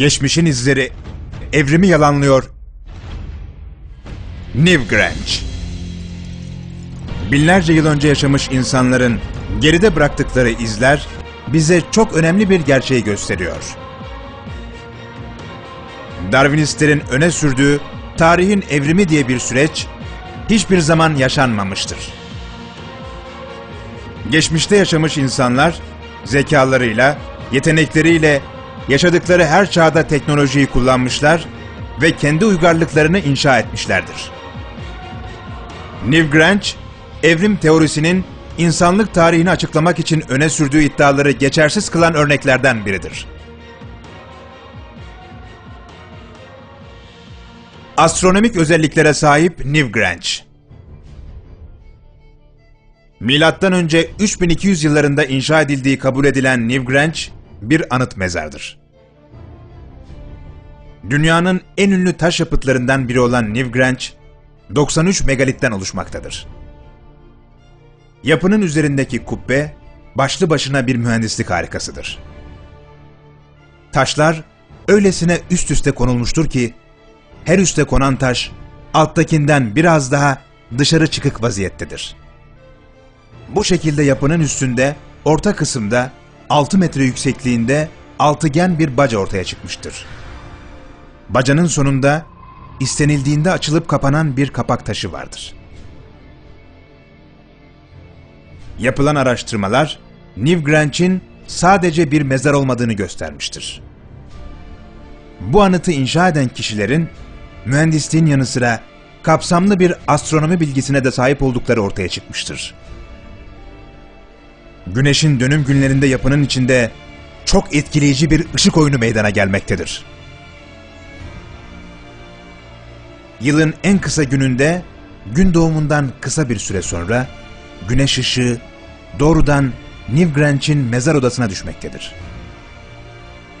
Geçmişin izleri evrimi yalanlıyor. New Grange. Binlerce yıl önce yaşamış insanların geride bıraktıkları izler bize çok önemli bir gerçeği gösteriyor. Darwinistlerin öne sürdüğü tarihin evrimi diye bir süreç hiçbir zaman yaşanmamıştır. Geçmişte yaşamış insanlar zekalarıyla, yetenekleriyle yaşadıkları her çağda teknolojiyi kullanmışlar ve kendi uygarlıklarını inşa etmişlerdir. Neil evrim teorisinin insanlık tarihini açıklamak için öne sürdüğü iddiaları geçersiz kılan örneklerden biridir. Astronomik özelliklere sahip Neil. Milattan önce 3200 yıllarında inşa edildiği kabul edilen Grange bir anıt mezardır. Dünyanın en ünlü taş yapıtlarından biri olan New Grange, 93 megalitten oluşmaktadır. Yapının üzerindeki kubbe, başlı başına bir mühendislik harikasıdır. Taşlar öylesine üst üste konulmuştur ki, her üste konan taş, alttakinden biraz daha dışarı çıkık vaziyettedir. Bu şekilde yapının üstünde, orta kısımda 6 metre yüksekliğinde altıgen bir baca ortaya çıkmıştır. Bacanın sonunda istenildiğinde açılıp kapanan bir kapak taşı vardır. Yapılan araştırmalar New Grange'in sadece bir mezar olmadığını göstermiştir. Bu anıtı inşa eden kişilerin mühendisliğin yanı sıra kapsamlı bir astronomi bilgisine de sahip oldukları ortaya çıkmıştır. Güneşin dönüm günlerinde yapının içinde çok etkileyici bir ışık oyunu meydana gelmektedir. Yılın en kısa gününde gün doğumundan kısa bir süre sonra güneş ışığı doğrudan New mezar odasına düşmektedir.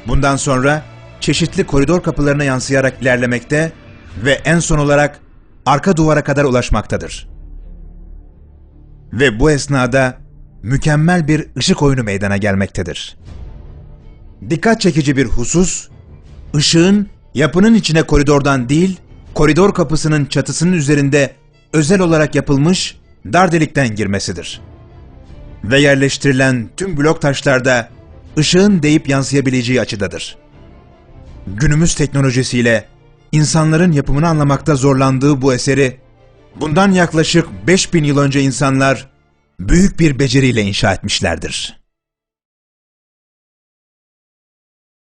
Bundan sonra çeşitli koridor kapılarına yansıyarak ilerlemekte ve en son olarak arka duvara kadar ulaşmaktadır. Ve bu esnada mükemmel bir ışık oyunu meydana gelmektedir. Dikkat çekici bir husus, ışığın yapının içine koridordan değil, koridor kapısının çatısının üzerinde özel olarak yapılmış dar delikten girmesidir. Ve yerleştirilen tüm blok taşlarda ışığın değip yansıyabileceği açıdadır. Günümüz teknolojisiyle insanların yapımını anlamakta zorlandığı bu eseri, bundan yaklaşık 5000 yıl önce insanlar büyük bir beceriyle inşa etmişlerdir.